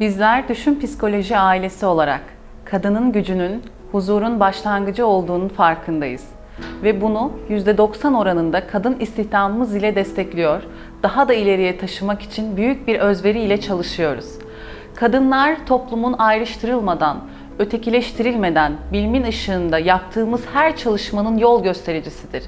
Bizler Düşün Psikoloji ailesi olarak kadının gücünün huzurun başlangıcı olduğunun farkındayız. Ve bunu %90 oranında kadın istihdamımız ile destekliyor, daha da ileriye taşımak için büyük bir özveri ile çalışıyoruz. Kadınlar toplumun ayrıştırılmadan, ötekileştirilmeden bilimin ışığında yaptığımız her çalışmanın yol göstericisidir.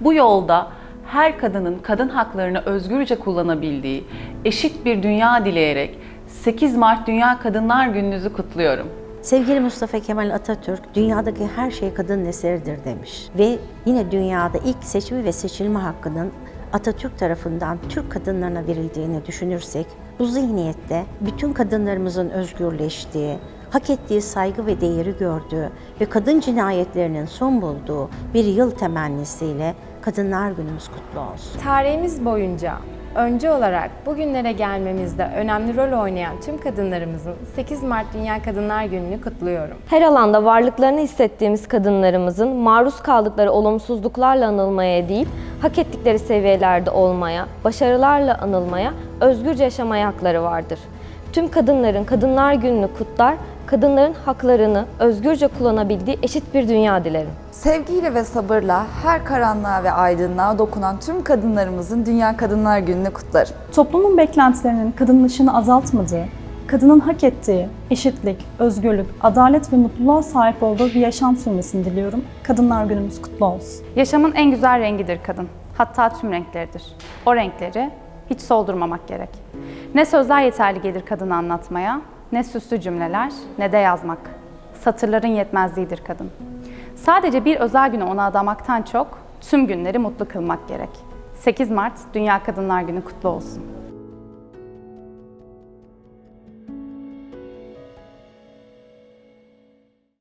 Bu yolda her kadının kadın haklarını özgürce kullanabildiği eşit bir dünya dileyerek 8 Mart Dünya Kadınlar Gününüzü kutluyorum. Sevgili Mustafa Kemal Atatürk, dünyadaki her şey kadının eseridir demiş. Ve yine dünyada ilk seçimi ve seçilme hakkının Atatürk tarafından Türk kadınlarına verildiğini düşünürsek, bu zihniyette bütün kadınlarımızın özgürleştiği, hak ettiği saygı ve değeri gördüğü ve kadın cinayetlerinin son bulduğu bir yıl temennisiyle Kadınlar Günümüz kutlu olsun. Tarihimiz boyunca önce olarak bugünlere gelmemizde önemli rol oynayan tüm kadınlarımızın 8 Mart Dünya Kadınlar Günü'nü kutluyorum. Her alanda varlıklarını hissettiğimiz kadınlarımızın maruz kaldıkları olumsuzluklarla anılmaya değil, hak ettikleri seviyelerde olmaya, başarılarla anılmaya, özgürce yaşamaya hakları vardır. Tüm kadınların Kadınlar Günü'nü kutlar, kadınların haklarını özgürce kullanabildiği eşit bir dünya dilerim. Sevgiyle ve sabırla her karanlığa ve aydınlığa dokunan tüm kadınlarımızın Dünya Kadınlar Günü'nü kutlarım. Toplumun beklentilerinin kadının ışığını azaltmadığı, kadının hak ettiği eşitlik, özgürlük, adalet ve mutluluğa sahip olduğu bir yaşam sürmesini diliyorum. Kadınlar Günümüz kutlu olsun. Yaşamın en güzel rengidir kadın. Hatta tüm renkleridir. O renkleri hiç soldurmamak gerek. Ne sözler yeterli gelir kadını anlatmaya, ne süslü cümleler, ne de yazmak. Satırların yetmezliğidir kadın. Sadece bir özel günü ona adamaktan çok tüm günleri mutlu kılmak gerek. 8 Mart Dünya Kadınlar Günü kutlu olsun.